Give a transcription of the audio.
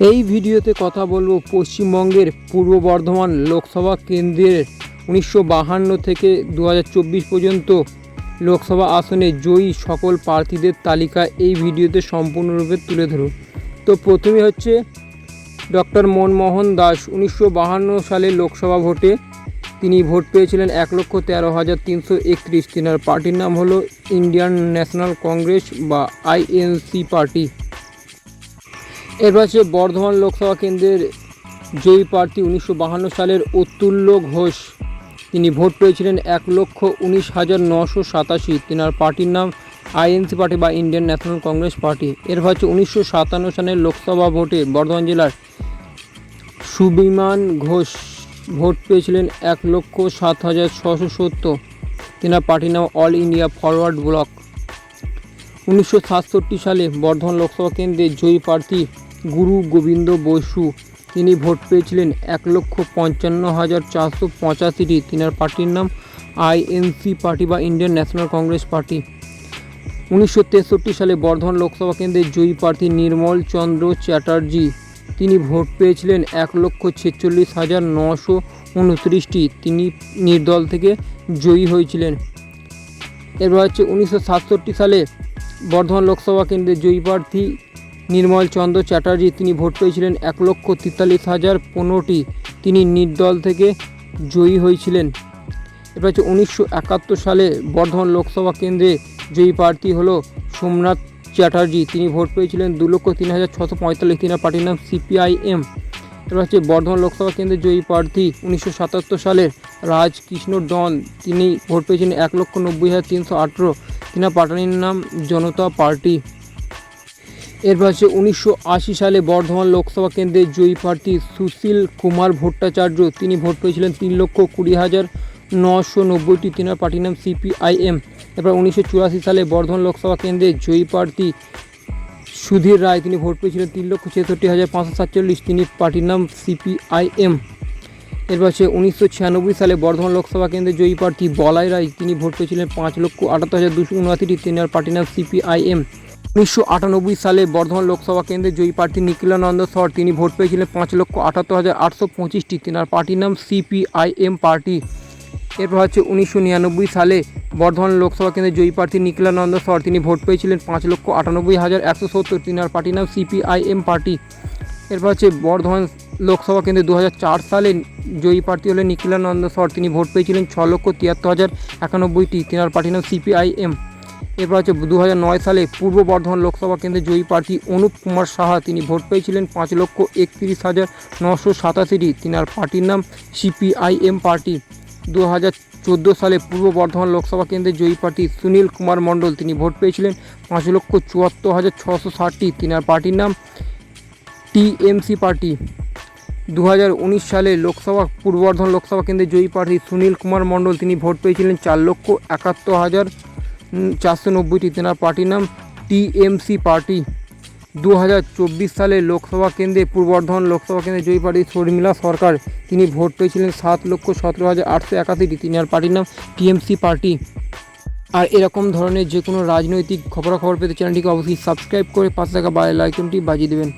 এই ভিডিওতে কথা বলব পশ্চিমবঙ্গের পূর্ব বর্ধমান লোকসভা কেন্দ্রের উনিশশো থেকে দু হাজার চব্বিশ পর্যন্ত লোকসভা আসনে জয়ী সকল প্রার্থীদের তালিকা এই ভিডিওতে সম্পূর্ণরূপে তুলে ধরুন। তো প্রথমে হচ্ছে ডক্টর মনমোহন দাস। উনিশশো সালে লোকসভা ভোটে তিনি ভোট পেয়েছিলেন এক লক্ষ তেরো হাজার তিনশো একত্রিশ। তিনার পার্টির নাম হলো ইন্ডিয়ান ন্যাশনাল কংগ্রেস বা আইএনসি পার্টি। এরপর হচ্ছে বর্ধমান লোকসভা কেন্দ্রের জয়ী প্রার্থী উনিশশো বাহান্ন সালের অতুল্য ঘোষ। তিনি ভোট পেয়েছিলেন এক লক্ষ উনিশ হাজার নশো সাতাশি। তিনার পার্টির নাম আইএনসি পার্টি বা ইন্ডিয়ান ন্যাশনাল কংগ্রেস পার্টি। এরপর হচ্ছে উনিশশো সাতান্ন সালের লোকসভা ভোটে বর্ধমান জেলার সুবিমান ঘোষ ভোট পেয়েছিলেন এক লক্ষ সাত হাজার ছশো সত্তর। তিনার পার্টির নাম অল ইন্ডিয়া ফরওয়ার্ড ব্লক। উনিশশো সাতষট্টি সালে বর্ধমান লোকসভা কেন্দ্রে জয়ী প্রার্থী গুরু গোবিন্দ বসু, তিনি ভোট পেয়েছিলেন এক লক্ষ পঞ্চান্ন হাজার চারশো পঁচাশিটি। তিনার পার্টির নাম আইএনসি পার্টি বা ইন্ডিয়ান ন্যাশনাল কংগ্রেস পার্টি। উনিশশো তেষট্টি সালে বর্ধমান লোকসভা কেন্দ্রের জয়ী প্রার্থী নির্মল চন্দ্র চ্যাটার্জি, তিনি ভোট পেয়েছিলেন এক লক্ষ ছেচল্লিশ হাজার নশো উনত্রিশটি। তিনি নির্দল থেকে জয়ী হয়েছিলেন। এরপর হচ্ছে উনিশশো সাতষট্টি সালে বর্ধমান লোকসভা কেন্দ্রের জয়ী প্রার্থী নির্মল চন্দ্র চ্যাটার্জি, তিনি ভোট পেয়েছিলেন এক লক্ষ তেতাল্লিশ হাজার পনেরোটি। তিনি নির্দল থেকে জয়ী হয়েছিলেন। এরপর হচ্ছে উনিশশো একাত্তর সালে বর্ধমান লোকসভা কেন্দ্রে জয়ী প্রার্থী হল সোমনাথ চ্যাটার্জি। তিনি ভোট পেয়েছিলেন দু লক্ষ তিন হাজার ছশো পঁয়তাল্লিশ তিনার পার্টির নাম সিপিআইএম। এবার হচ্ছে বর্ধমান লোকসভা কেন্দ্রে জয়ী প্রার্থী উনিশশো সাতাত্তর সালের রাজকৃষ্ণ ডন তিনি ভোট পেয়েছিলেন এক লক্ষ নব্বই হাজার তিনশো আঠেরো। তিনার পার্টির নাম জনতা পার্টি। এরপর হচ্ছে উনিশশো সালে বর্ধমান লোকসভা কেন্দ্রের জয়ী প্রার্থী সুশীল কুমার ভট্টাচার্য। তিনি ভোট পেয়েছিলেন তিন লক্ষ কুড়ি হাজার নশো নব্বইটি। তিনার পার্টির নাম সিপিআইএম। এরপর উনিশশো চুরাশি সালে বর্ধমান লোকসভা কেন্দ্রের জয়ী প্রার্থী সুধীর রায়। তিনি ভোট পেয়েছিলেন তিন লক্ষ ছেষট্টি হাজার পাঁচশো সাতচল্লিশ। তিনি পার্টির নাম সিপিআইএম। এরপর হচ্ছে উনিশশো সালে বর্ধমান লোকসভা কেন্দ্রের জয়ী প্রার্থী বলাই রায়। তিনি ভোট পেয়েছিলেন পাঁচ লক্ষ আটাত্তর হাজার দুশো উনআশিটি। তিনার পার্টির নাম সিপিআইএম। উনিশশো আটানব্বই সালে বর্ধমান লোকসভা কেন্দ্রের জয়ী প্রার্থী নিখিলানন্দ সর তিনি ভোট পেয়েছিলেন পাঁচ লক্ষ আটাত্তর হাজার আটশো পঁচিশটি তিনার পার্টির নাম সিপিআইএম পার্টি। এরপর হচ্ছে উনিশশো নিরানব্বই সালে বর্ধমান লোকসভা কেন্দ্রের জয়ী প্রার্থী নিখিলানন্দ সর তিনি ভোট পেয়েছিলেন পাঁচ লক্ষ আটানব্বই হাজার একশো সত্তর তিনার পার্টির নাম সিপিআইএম পার্টি। এরপর হচ্ছে বর্ধমান লোকসভা কেন্দ্রে দু হাজার চার সালে জয়ী প্রার্থী হলেন নিখিলানন্দ সর। তিনি ভোট পেয়েছিলেন ছ লক্ষ তিয়াত্তর হাজার একানব্বইটি তিনার পার্টির নাম সিপিআইএম। এরপর হচ্ছে দু হাজার নয় সালে পূর্ব বর্ধমান লোকসভা কেন্দ্রের জয়ী প্রার্থী অনুপ কুমার সাহা, তিনি ভোট পেয়েছিলেন পাঁচ লক্ষ একত্রিশ হাজার নশো সাতাশিটি। তিনার পার্টির নাম সিপিআইএম পার্টি। দু হাজার চোদ্দ সালে পূর্ব বর্ধমান লোকসভা কেন্দ্রের জয়ী প্রার্থী সুনীল কুমার মণ্ডল, তিনি ভোট পেয়েছিলেন পাঁচ লক্ষ চুয়াত্তর হাজার ছশো ষাটটি। তিনার পার্টির নাম টিএমসি পার্টি। দু হাজার উনিশ সালে লোকসভা, পূর্ব বর্ধমান লোকসভা কেন্দ্রের জয়ী প্রার্থী সুনীল কুমার মণ্ডল, তিনি ভোট পেয়েছিলেন চার লক্ষ একাত্তর হাজার চারশো নব্বইটি তেনার পার্টির নাম টিএমসি পার্টি। দু হাজার চব্বিশ সালে লোকসভা কেন্দ্রে, পূর্ব বর্ধমান লোকসভা কেন্দ্রে জয়ী পার্টি শর্মিলা সরকার। তিনি ভোট পেয়েছিলেন সাত লক্ষ সতেরো হাজার আটশো একাশিটি তিনার পার্টির নাম টিএমসি পার্টি। আর এরকম ধরনের যে কোনো রাজনৈতিক খবরাখবর পেতে চ্যানেলটিকে অবশ্যই সাবস্ক্রাইব করে পাশে থাকা বাই লাইকনটি বাজিয়ে দেবেন।